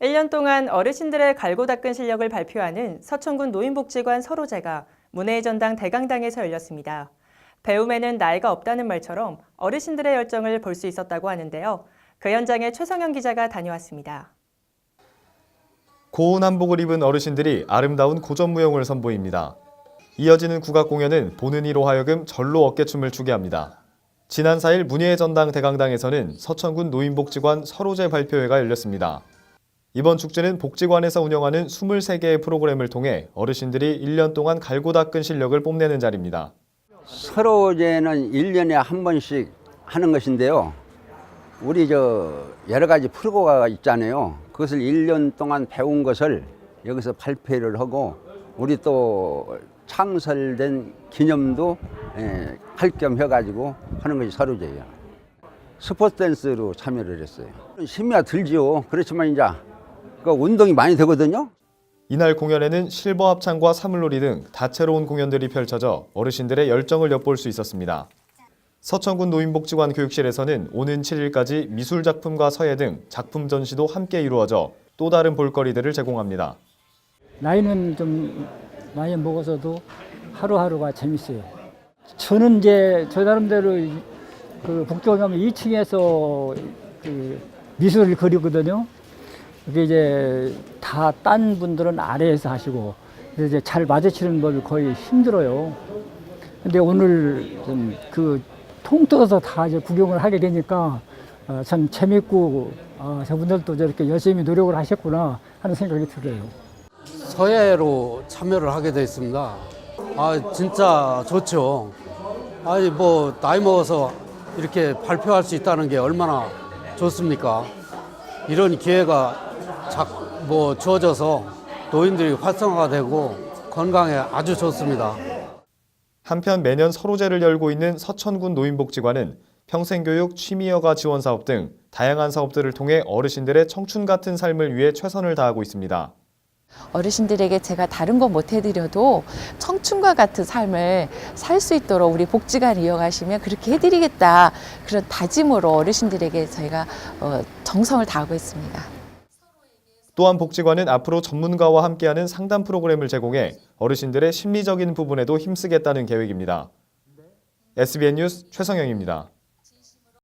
1년 동안 어르신들의 갈고 닦은 실력을 발표하는 서천군 노인복지관 서로제가 문해의 전당 대강당에서 열렸습니다. 배움에는 나이가 없다는 말처럼 어르신들의 열정을 볼 수 있었다고 하는데요. 그 현장에 최성현 기자가 다녀왔습니다. 고운 한복을 입은 어르신들이 아름다운 고전무용을 선보입니다. 이어지는 국악 공연은 보는 이로 하여금 절로 어깨춤을 추게 합니다. 지난 4일 문예의 전당 대강당에서는 서천군 노인복지관 서로제 발표회가 열렸습니다. 이번 축제는 복지관에서 운영하는 23개의 프로그램을 통해 어르신들이 1년 동안 갈고 닦은 실력을 뽐내는 자리입니다. 서로제는 1년에 한 번씩 하는 것인데요. 우리 저 여러 가지 프로가 있잖아요. 그것을 1년 동안 배운 것을 여기서 발표를 하고 우리 또 창설된 기념도 예, 할겸 해가지고 하는 것이 서로제예요. 스포츠 댄스로 참여를 했어요. 심야 들지요. 그렇지만 이제 그 운동이 많이 되거든요. 이날 공연에는 실버 합창과 사물놀이 등 다채로운 공연들이 펼쳐져 어르신들의 열정을 엿볼 수 있었습니다. 서천군 노인복지관 교육실에서는 오는 7일까지 미술 작품과 서예 등 작품 전시도 함께 이루어져 또 다른 볼거리들을 제공합니다. 나이는 좀 많이 먹어서도 하루하루가 재밌어요. 저는 이제 저 나름대로 그 북쪽에 가면 2층에서 그 미술을 그리거든요. 그게 이제 다 딴 분들은 아래에서 하시고 이제 잘 마주치는 걸 거의 힘들어요. 근데 오늘 좀 그 통틀어서 다 이제 구경을 하게 되니까 어, 참 재밌고 아, 저분들도 저렇게 열심히 노력을 하셨구나 하는 생각이 들어요. 서예로 참여를 하게 돼 있습니다. 아 진짜 좋죠. 아니 뭐 나이 먹어서 이렇게 발표할 수 있다는 게 얼마나 좋습니까? 이런 기회가 작 뭐 주어져서 노인들이 활성화가 되고 건강에 아주 좋습니다. 한편 매년 서로제를 열고 있는 서천군 노인복지관은 평생교육, 취미여가 지원 사업 등 다양한 사업들을 통해 어르신들의 청춘 같은 삶을 위해 최선을 다하고 있습니다. 어르신들에게 제가 다른 거못 해드려도 청춘과 같은 삶을 살 수 있도록 우리 복지관 이어가시면 그렇게 해드리겠다 그런 다짐으로 어르신들에게 저희가 어, 정성을 다하고 있습니다. 또한 복지관은 앞으로 전문가와 함께하는 상담 프로그램을 제공해 어르신들의 심리적인 부분에도 힘쓰겠다는 계획입니다. SBN 뉴스 최성영입니다.